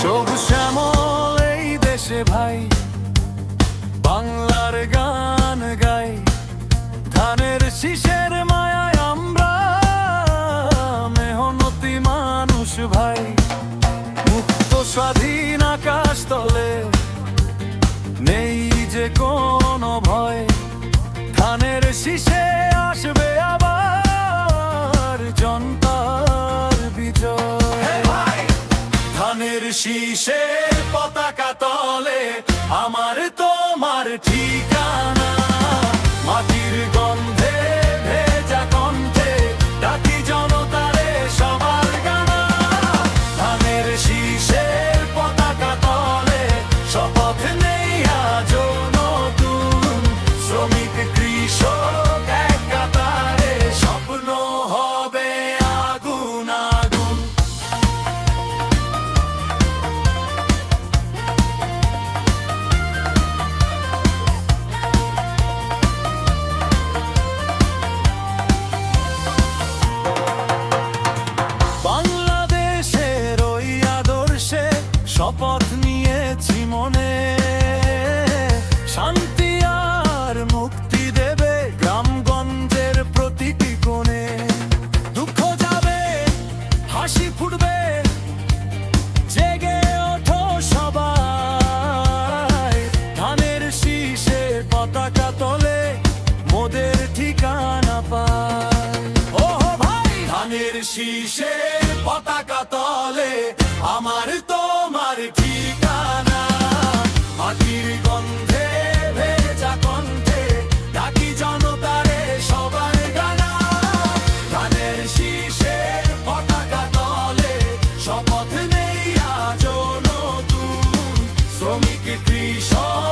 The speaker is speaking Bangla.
সবু শ্যামল এই দেশে ভাই, বাংলার গান গাই। ধানের শীষের মায়ায় আমরা মেহনতি মানুষ ভাই। মুক্ত স্বাধীন আকাশ তলে নেই যে কোনো ভয়। ধানের শীষের শীষে শপথ নিয়েছি মনে। শান্তি আর মুক্তি দেবে গ্রামগঞ্জের প্রতিটি কোণে। দুঃখ যাবে, হাসি ফুটবে, জেগে ওঠো সবাই। ধানের শীষে পতাকা তলে মোদের ঠিকানা পায়। ও ভাই, ধানের শীষে পতাকা তলে আমার তোমার ঠিকানা। মাটির গন্ধে, ভেজা কণ্ঠে ডাকি জনতারে সবার গানা। গানের শীষের পতাকা তলে শপথ নেই আজ নতুন। শ্রমিক কৃষক